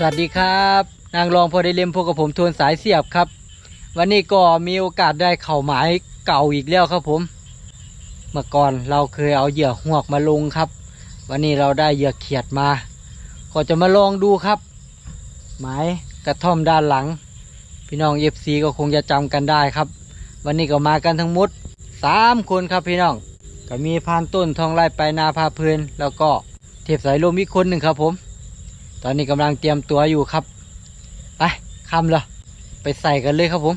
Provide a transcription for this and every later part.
สวัสดีครับ นางรองพอได้เล่มพวกกับผมทวนสายเสียบครับ วันนี้ก็มีโอกาสได้เข่าหมายเก่าอีกแล้วครับผม เมื่อก่อนเราเคยเอาเหยื่อหวกมาลงครับ วันนี้เราได้เหยื่อเขียดมา ก็จะมาลองดูครับ หมายกระท่อมด้านหลัง พี่น้องเอฟซีก็คงจะจำกันได้ครับ วันนี้ก็มากันทั้งหมดสามคนครับพี่น้องก็มีพานต้นทองไร่ไปนาพาเพลินแล้วก็เทพสายลมอีกคนหนึ่งครับผม ตอนนี้กำลังเตรียมตัวอยู่ครับไปคำเลยไปใส่กันเลยครับผม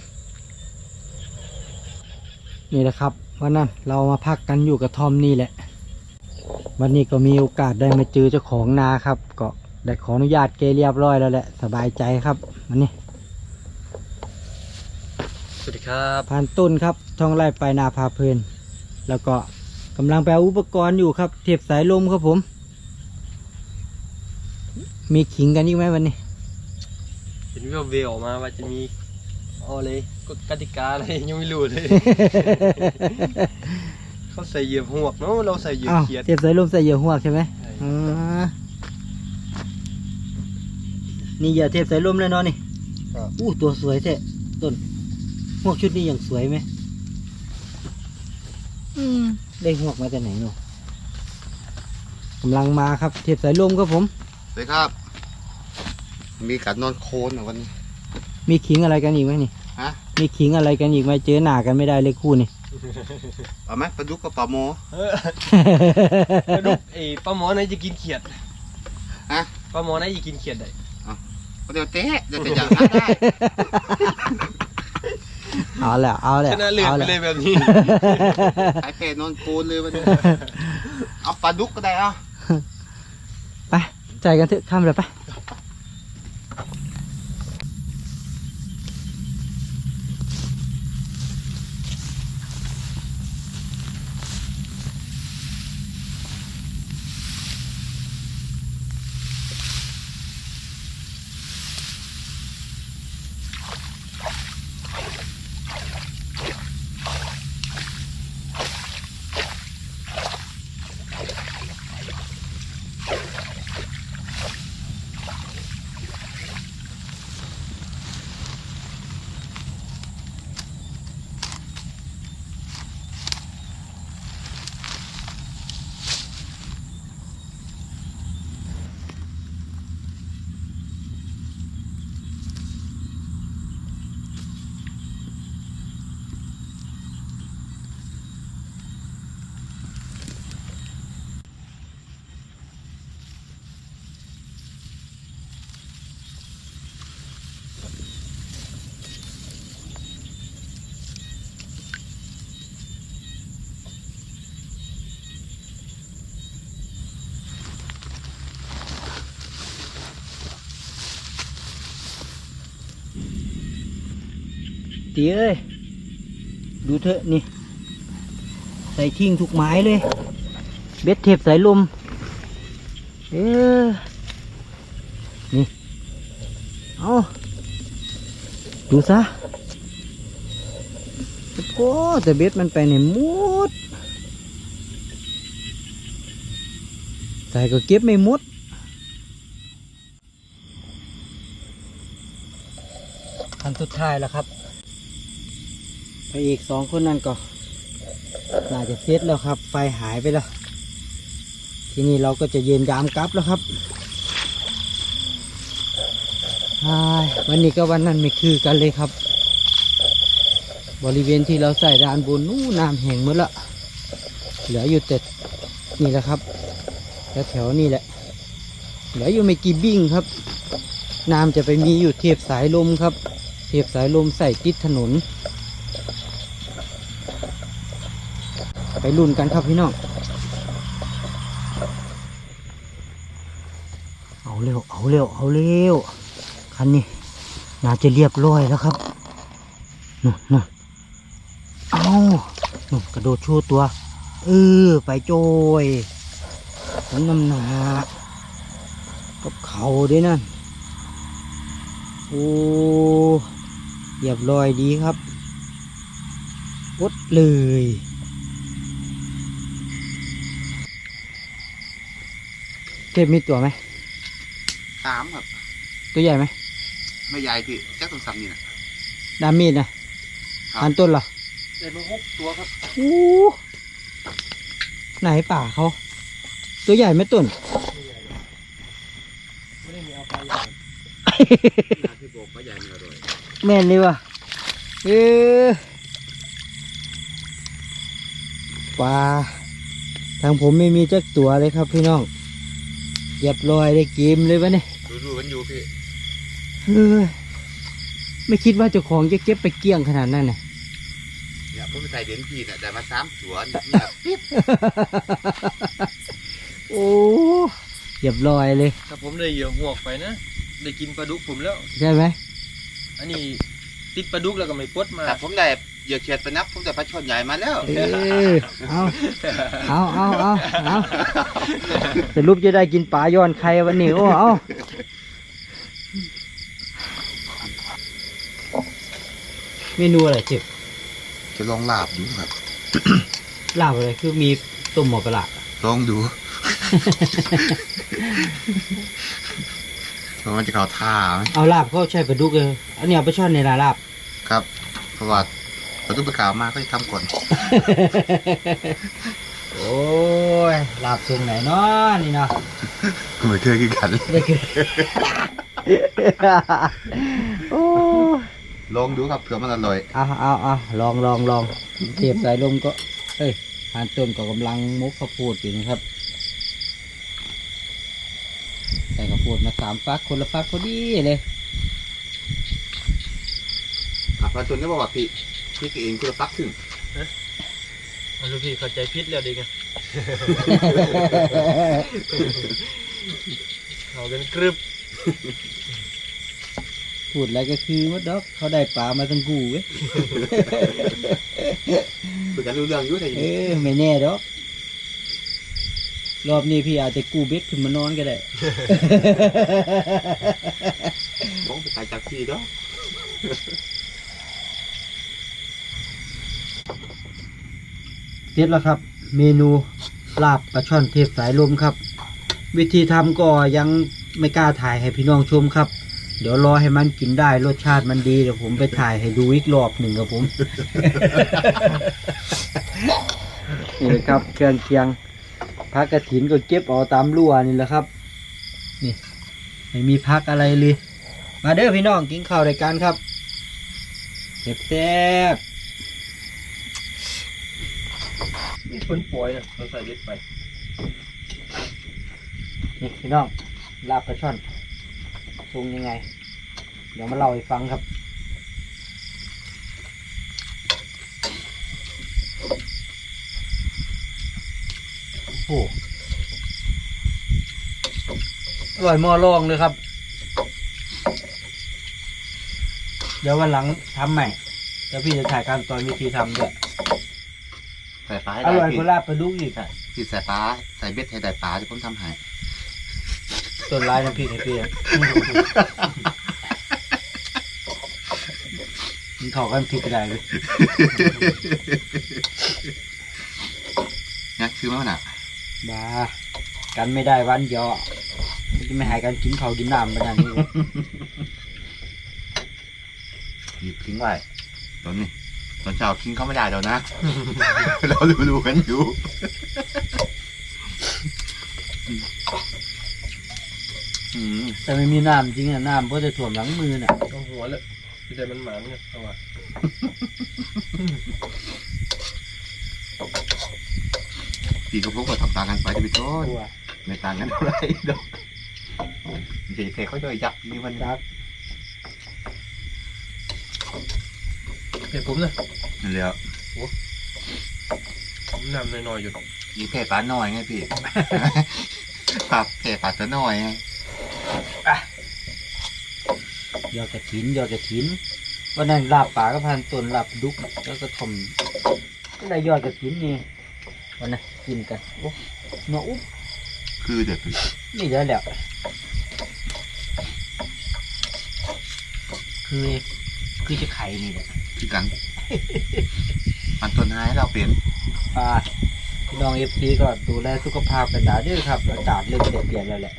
นี่แหละครับวันนั้นเรามาพักกันอยู่กับทอมนี่แหละ วันนี้ก็มีโอกาสได้มาเจอเจ้าของนาครับ ก็ได้ขออนุญาตเกเรียบร้อยแล้วแหละสบายใจครับวันนี้สวัสดีครับพานต้นครับทองไร่ไปนาพาเพลินแล้วก็กำลังไปเอาอุปกรณ์อยู่ครับเทียบสายลมครับผม มีขิงกันอีกไหมวันนี้ เห็นวิวเวออกมาว่าจะมีเอาเลยกฎกติกาอะไรยังไม่รู้เลย เขาใส่เหยียบหวกเนาะเราใส่เหยียบอ้าวเขียดเทียบสายลมใส่เหยื่อหวกใช่ไหมใช่อ่านี่เหยื่อเทียบสายลมแน่นอนนี่ครับ อู้ตัวสวยแท้ต้นหวกชุดนี้อย่างสวยไหมอืมได้หวกมาจากไหนเนาะกำลังมาครับเทียบสายลมครับผม สวัสดีครับ มีการนอนโคลนอะวันนี้ มีขิงอะไรกันอีกไหมนี่ฮะ มีขิงอะไรกันอีกไหมเจอหน้ากันไม่ได้เลยคู่นี่ เอาไหมปลาดุกกับปลาโม เออปลาดุกไอ้ปลาหมอไหนจะกินเขียดฮะปลาหมอไหนจะกินเขียดได้เดี๋ยวเตะเดี๋ยวจะอยากหาได้ เอาแหละเอาแหละชนะเลือดเอาไปแหละเลยแบบนี้ไอเป็ดนอนโคลนเลยวันนี้ เอาปลาดุกก็ได้เอา ไปใจกันเถอะข้ามเลยไป ตีเอ้ย ดูเถอะนี่ ใส่ทิ้งทุกไม้เลย เบ็ดเทปสายลม เออ นี่ เอาดูซะโอ้แต่เบ็ดมันไปในมุดใส่ก็เก็บไม่หมดอันสุดท้ายแล้วครับ พระเอกสองคนนั้นก็น่าจะเสร็จแล้วครับ ไฟหายไปแล้ว ทีนี้เราก็จะยืนยามกลับแล้วครับวันนี้ก็วันนั้นไม่คือกันเลยครับ บริเวณที่เราใส่ดานบนนู้นน้ำแห้งหมดละเหลืออยู่แต่นี่แหละครับแล้วแถวๆนี่แหละเหลืออยู่ไม่กี่บิ้งครับน้ำจะไปมีอยู่เทียบสายลมครับ เทียบสายลมใส่ติดถนน ไปรุ่นกันครับพี่น้องเอาเร็วเอาเร็วเอาเร็วคันนี้น่าจะเรียบร้อยแล้วครับนู่นนู่นเอานู่นกระโดดชูตัวเออไปโจยผมน้ำหนากับเขาด้วยนั่นโอ้เรียบร้อยดีครับวดเลย เทพมีตัวไหม สามครับ ตัวใหญ่ไหมไม่ใหญ่พี่แจ็คต้องซ้ำนี่นะ ดามมีดนะครับพันต้นเหรอได้มาหกตัวครับโอ้ไหนป่าเขา ตัวใหญ่ไหมต้น ไม่ได้มีเอาปลาใหญ่พี่บอกว่าใหญ่ไม่อร่อยแม่นเลยว่ะเออปลาทางผมไม่มีจักตัวเลยครับพี่น้อง เรียบร้อยได้กิมเลยวะเนี่ยดูดูกันอยู่พี่เออไม่คิดว่าเจ้าของจะเก็บไปเกลี้ยงขนาดนั้นน่ะเนี่ยผมไปใส่เด่นพี่น่ะแต่มาสามสวนเนี่ยปิ๊บโอ้เรียบร้อยเลย ถ้าผมได้เหยื่อหวกไปนะ ได้กินปลาดุกผมแล้ว ใช่ไหมอันนี้ติดปลาดุกแล้วก็ไม่ปลดมา แต่ผมได้ เหยื่อเขียดไปนับผมได้ปลาช่อนใหญ่มาแล้ว เออเอาเอาเอาเอาเอาสรุปจะได้กินปลาย้อนใครวันนี้โอ้เอาเมนูอะไรเจ็บจะลองลาบดูครับ ลาบอะไรคือมีต้มหมอปลาลองดูเพราะมันจะเข้าท่าไหมเอาลาบเขาใช้ปลาดุกเลยอันนี้เอาไปช่อนในลาลาบ ครับ เพราะว่า ประตูประกาวมาก็จะทำก่อน โอ้ยลาบทรงไหนเนาะนี่เนาะเหมือนเคยกินกันได้คือ โอ้ยลองดูครับเผื่อมันอร่อย เอาเอาเอาลองลองลองเทียบสายลมก็ เอ้ยหานต้นก็กำลังมุกข้าวโพดอยู่นะครับใส่ข้าวโพดมาสามฟักคนละฟักพอดีเลย อะพอตุนก็บอกว่าพี่ พี่เองคุณละฟักครึ่งเอาลูกพี่เข้าใจพิษแล้วดิไงเขากันกรึบพูดอะไรก็คือว่าดอกเขาได้ปลามาทั้งกูเว้ยคุยกันรู้เรื่องอยู่แต่เออไม่แน่ดอก รอบนี้พี่อาจจะกู้เบ็ดขึ้นมานอนก็ได้บ้องไปตายจากพี่เนา เสร็จแล้วครับ เมนูลาบปลาช่อนเทพสายลมครับ วิธีทำก็ยังไม่กล้าถ่ายให้พี่น้องชมครับ เดี๋ยวรอให้มันกินได้รสชาติมันดีเดี๋ยวผมไปถ่ายให้ดูอีกรอบหนึ่งครับผม นี่ครับเครื่องเคียงพักกระถินก็เก็บเอาตามรั่วนี่แหละครับ นี่ไม่มีพักอะไรเลย มาเด้อพี่น้องกินข้าวรายการครับแซ่บ นี่คนป่วยนะเราใส่เบ็ดไป นี่พี่น้องลาบปลาช่อนปรุงยังไง เดี๋ยวมาเล่าให้ฟังครับโอ้โหอร่อยหมอลองเลยครับ เดี๋ยววันหลังทำใหม่ แล้วพี่จะถ่ายการตอนวิธีทำด้วย ส่ปลาให้อได้ร่อยพี่กว่าลาบปลาดุกอีกอะพี่ใส่ปลาใส่เบ็ดให้ได้ปลาที่ผมทำให้ต้นร้ายน้ำพริกไอ้เพียมันถอกกันพริกก็ได้เลยนะคือมันอะบ้ากันไม่ได้วันเดียวอะมันจะไม่หายกันกินเขาวกินน้ำขนาดนี้หยิบทิ้งไว้ตอนนี้ ตอนเช้าทิ้งเขาไม่ได้แล้วนะ เรารู้ๆกันอยู่อืมแต่ไม่มีน้ำจริงอะน้ำเพราะจะถ่วมหลังมือน่ะเอาหัวเลยที่แต่มันหมานไงเอาว่ะปีกับผมก็ทำต่างกันไปจะไปโทษกลัวไม่ต่างกันเท่าไหร่ดอกเด็กเขาโดยยักษ์นี่มันจัก เห็นผมนะนั่นแหละผมนำหน่อยๆอยู่ยิงเพศปลาหน่อยไงพี่ปรับเพศปลาตัวน้อยไงยอดกระถินยอดกระถินวันนั้นลาบป่าก็พันต้นลาบดุกแล้วก็ทมก็ได้ยอดกระถินนี่วันนั้นกินกันโอ้เนาะอุ๊บคือเด็กนี่ได้แล้วคือคือจะไข่นี่แหละ ที่กัน มันต้นไม้เราเปลี่ยนอ่พี่น้องเอฟซีก็ดูแลสุขภาพกันดาด้วยครับอากาศเริ่มจะเปลี่ยนแล้วแหละ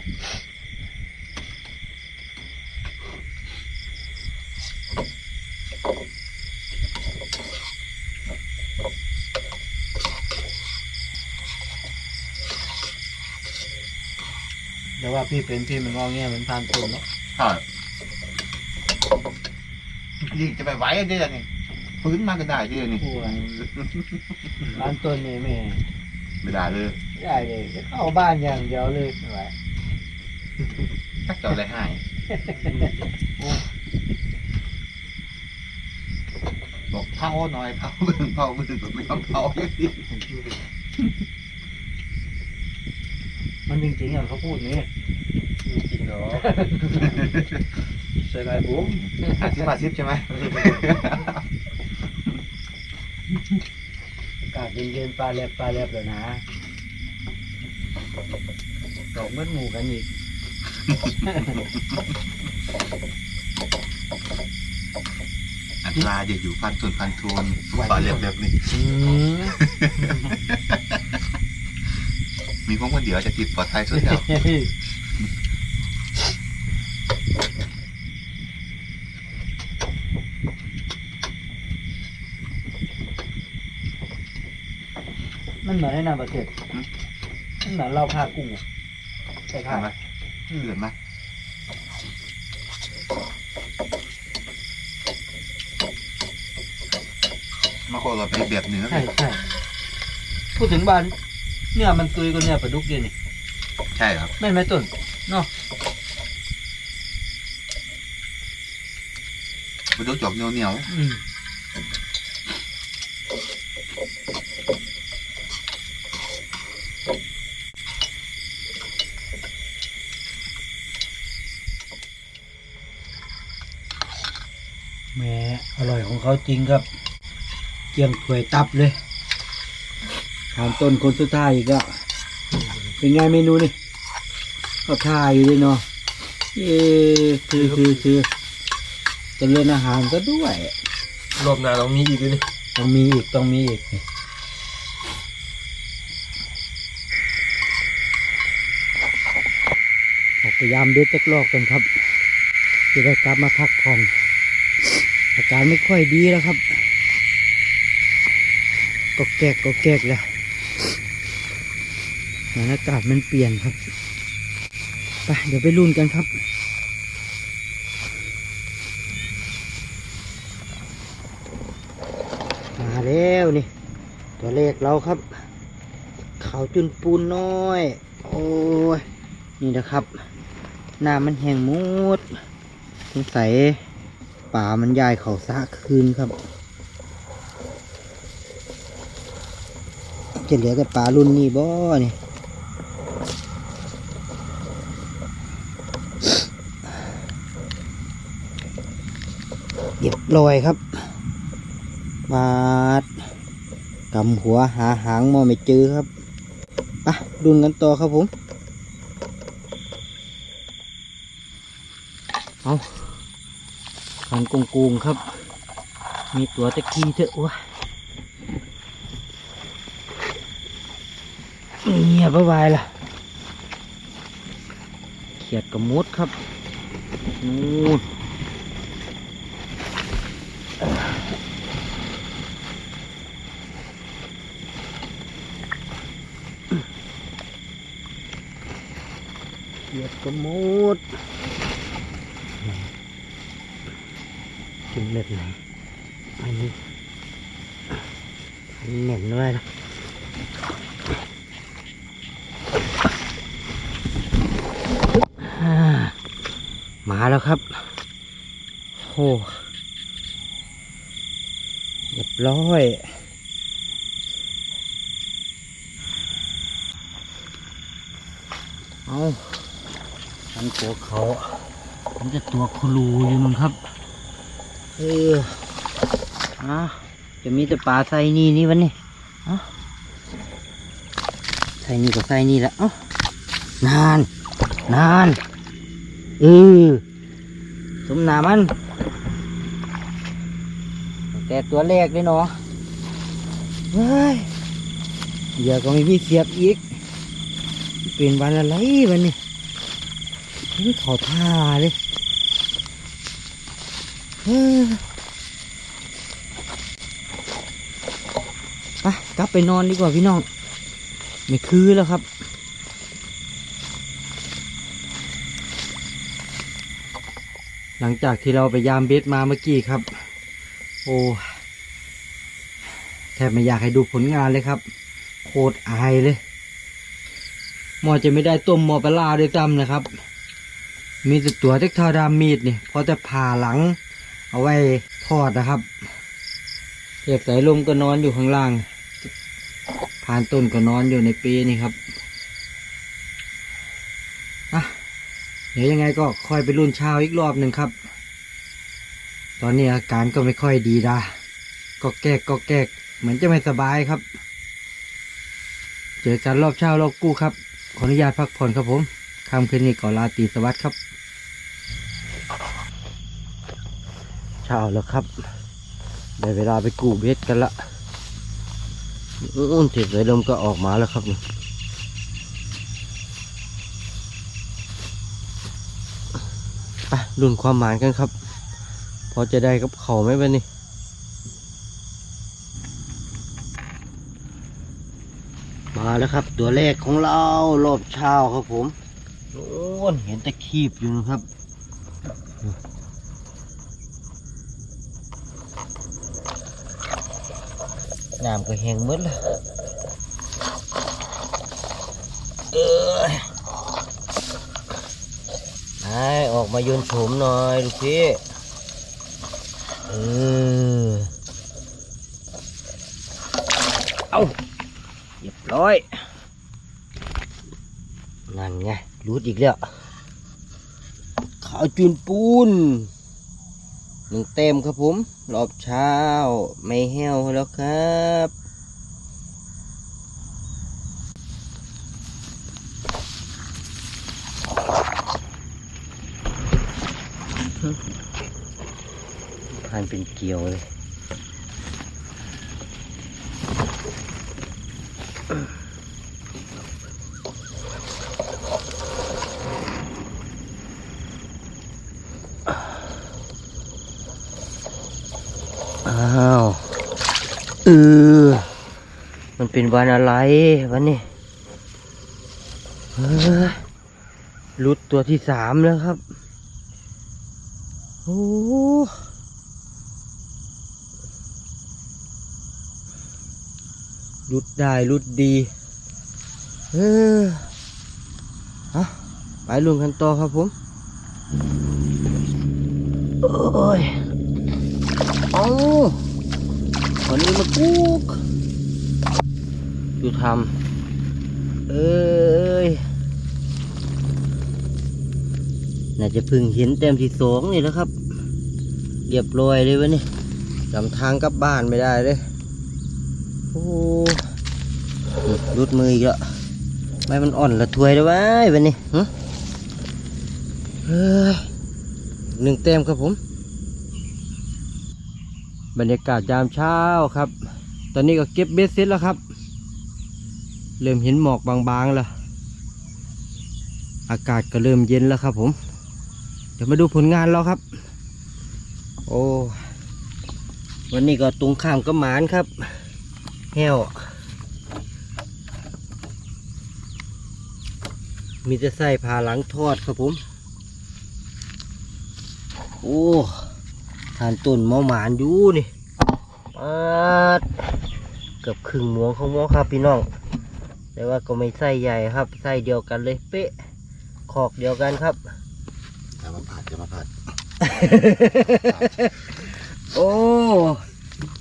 แต่ว่าพี่เป็นพี่มันงอแงเหมือนพานตุนเนาะใช่ ยิงจะไปไหวอันนี้นี่ฟื้นมาก็ได้ที่นี่โอ้ยพานตุนนี่แม่ไม่ได้เลยไม่ได้เลยจะเข้าบ้านอย่างเดียวเลยไม่ไหวตักจอดอะไรให้บอกเผาหน่อยเผาบึ้งเผาบึ้งผมไม่ยอมเผาอย่างนี้มันจริงๆอย่างเขาพูดนี่จริงเหรอ ใส่ลายบุ้มอาซิบอาซิบใช่ไหมอากาศเย็นๆปลาแลบปลาแลบเลยนะดอกเม็ดหมูกันอีกอันตรายอย่าอยู่พันตุนพันทวนปลาเล็บเล็บนี่อืมมีพวกคนเดียวจะติดปลอดภัยสุดแล้ว มันเหมือนในนามประเทศมันเหมือนเราพากุ้งอะใช่ใช่ไหมค่ะเดือดไหมมาโคเราไปอีกแบบหนึ่งก็ใช่คือใช่พูดถึงบ้านเนื้อมันตุยก็เนื้อปลาดุกเดียวนี่ใช่ครับไม่นไหมต้นเนาะไปดูจอกเหนียวเหนียวอืมแหม่ อร่อยของเขาจริงครับเกียงถวยตับเลยถามต้นคนสุดท้ายอีกอะเป็นไงเมนูนี่ก็ทายอยู่เลยเนาะเอ๊ะคือคือคือเจะเลื่อนอาหารก็ด้วยรอบหน้าต้องมีอีกเลยนี่ต้องมีอีกต้องมีอีกนี่พยายามเด็ดจักลอกกันครับ จะได้กลับมาพักผ่อน อาการไม่ค่อยดีแล้วครับ ก็แกกก็แกกแล้วสถานอากาศมันเปลี่ยนครับไปเดี๋ยวไปรุ่นกันครับมาแล้วนี่ ตัวเลขเราครับเขาจุนปูนน้อย โอ้ย นี่นะครับน้ำมันแห้งมุดสงสัย ป่ามันยายเขาซะคืนครับ จะเหลือแต่ป่ารุ่นนี้บ่เนี่เรียบร้อยครับ มาดกำหัวหาหางมอไม่เจอครับไปดุนกันต่อครับผม เอา ขันกงกงครับ มีตัวตะกี้เถอะวะเงียบบ๊ายบายล่ะ เขียดกับมดครับนู่นเขียดกระมุด กินเม็ดไหนอันนี้อันนี้เหม็นด้วยนะมาแล้วครับโอ้เรียบร้อยเอาทันตัวเขามันจะตัวครูอยู่มึงครับ เอออะจะมีแต่ปลาใส่นี่นี่วันนี้เอะใส่นี่ก็ใส่นี่แหละเอ้านานนานเออสมนามัน แต่ตัวแรกเลยเนาะเฮ้ยเดี๋ยวก็ม่มีเสียบอีก เป็นวันอะไรวันนี้เขาท่าเลย ไปกลับไปนอนดีกว่าพี่น้อง ไม่คืนแล้วครับหลังจากที่เราไปยามเบสมาเมื่อกี้ครับ โอ้แทบไม่อยากให้ดูผลงานเลยครับ โคตรอายเลยมอจะไม่ได้ต้มมอปลาด้วยซ้ำนะครับ มีแต่ตัวเทคทารามีดนี่พอจะผ่าหลัง เอาไว้ทอดนะครับเทียบสายลมก็นอนอยู่ข้างล่างผ่านต้นก็นอนอยู่ในปีนี่ครับอะเดี๋ยวยังไงก็ค่อยไปรุ่นเช้าอีกรอบหนึ่งครับ ตอนนี้อาการก็ไม่ค่อยดีดาก็แกกก็แกกเหมือนจะไม่สบายครับ เจอกันรอบเช้ารอบกู้ครับ ขออนุญาตพักผ่อนครับผมคำคืนนี้ก่อลาตีสวัสดิ์ครับ เช้าแล้วครับ ได้เวลาไปกู้เบ็ดกันละอุ้นเถิบเลยลมก็ออกมาแล้วครับไปรุ่นความหมานกันครับ พอจะได้กับเขาไหมบ้านี่มาแล้วครับ ตัวแรกของเรารอบเช้าครับผมโอ้นเห็นตะคีบอยู่นะครับ น้ำก็แห้งหมดแล้วเอยไอออกมาโยนโฉมหน่อยลูกพี่เออเอาเรียบร้อย นั่นไงรูดอีกแล้วขาวจุนปูน หนึ่งเต็มครับผม รอบเช้า ไม่แห้วแล้วครับพันเป็นเกลียวเลย อ้าวเออมัน เป็นวันอะไรวันนี้รุดตัวที่สามแล้วครับ โอ้รุดได้รุดดี เออไปลุงกันต่อครับผม โอ้ย เอาวันนี้มากุ๊ก ดูทำเอ้ยน่าจะพึ่งเห็นเต็มที่สองนี่แล้วครับเรียบร้อยเลยวะนี่จำทางกลับบ้านไม่ได้เลยโอ้รุดมืออีกแล้วไม่มันอ่อนละถวยแล้ววะวันนี้หึเฮ้ยหนึ่งเต็มครับผม บรรยากาศยามเช้าครับ ตอนนี้ก็เก็บเบ็ดเสร็จแล้วครับ เริ่มเห็นหมอกบางๆแล้ว อากาศก็เริ่มเย็นแล้วครับผม เดี๋ยวมาดูผลงานเราครับ โอ้ วันนี้ก็ตรงข้ามก็หมานครับ แห้ว มีแต่ใส่ผ่าหลังทอดครับผม โอ้ทานต้นมอหมานอยู่นี่ปาดเกือบครึ่งหมวงของหมอครับพี่น้อง แต่ว่าก็ไม่ไส้ใหญ่ครับไส้เดียวกันเลยเป๊ะขอกเดียวกันครับอย่ามาผัดอย่ามาผัด โอ้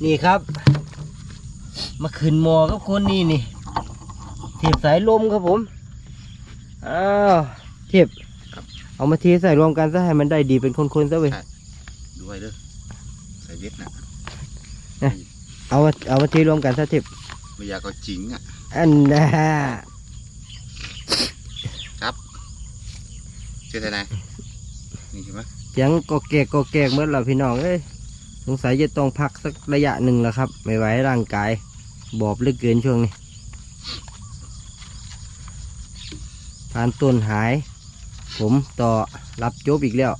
นี่ครับ มาขึ้นหมอกับคนนี้นี่เทียบสายลมครับผม อ้าวเทียบเอามาเทใส่รวมกันซะให้มันได้ดีเป็นคนๆซะเว้ยด้วยเด้อใส่เบ็ดนะเอามาเอามาเทรวมกันซะเทียบไม่อยากก็จริงอะ อันน่ะเชื่อใจไหนนี่ใช่ไหมเสียงก็แกกก็แกกเมื่อเราพี่น้องเอ้ยสงสัยจะต้องพักสักระยะหนึ่งแล้วครับ ไม่ไหวร่างกาย บอบเหลือเกินช่วงนี้ทานต้นหาย ผมต่อรับจบอีกแล้ว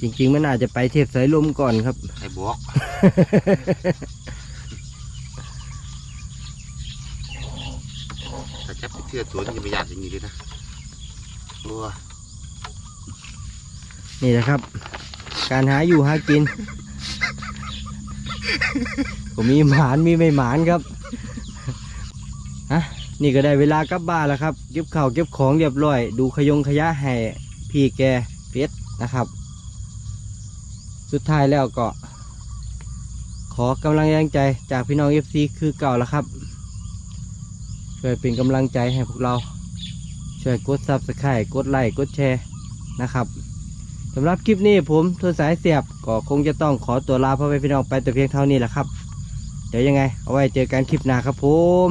จริงๆมันอาจจะไปเทพสายลมก่อนครับ ไอ้บอกถ้า จับเทือสวนจะไม่อยากอย่างนี้เลยนะโอ้นี่นะครับ การหาอยู่หากินก็มีหมานมีไม่หมานครับฮะนี่ก็ได้เวลากลับบ้านแล้วครับ เก็บข้าวเก็บของเรียบร้อย ดูขยงขยะให้พี่แกเฟสนะครับ สุดท้ายแล้วก็ ขอกำลังแรงใจจากพี่น้องเอฟซีคือเก่าแล้วครับ ช่วยเป็นกำลังใจให้พวกเรา ช่วยกดซับสไครต์กดไลค์กดแชร์นะครับสำหรับคลิปนี้ผมทวนสายเสียบก็คงจะต้องขอตัวลาพ่อแม่พี่น้องไปแต่เพียงเท่านี้แหละครับ เดี๋ยวยังไง เอาไว้เจอกันคลิปหน้าครับผม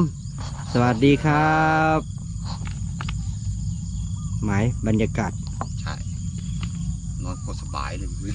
สวัสดีครับหมายบรรยากาศ ใช่ นอนโคตรสบายเลยเว้ย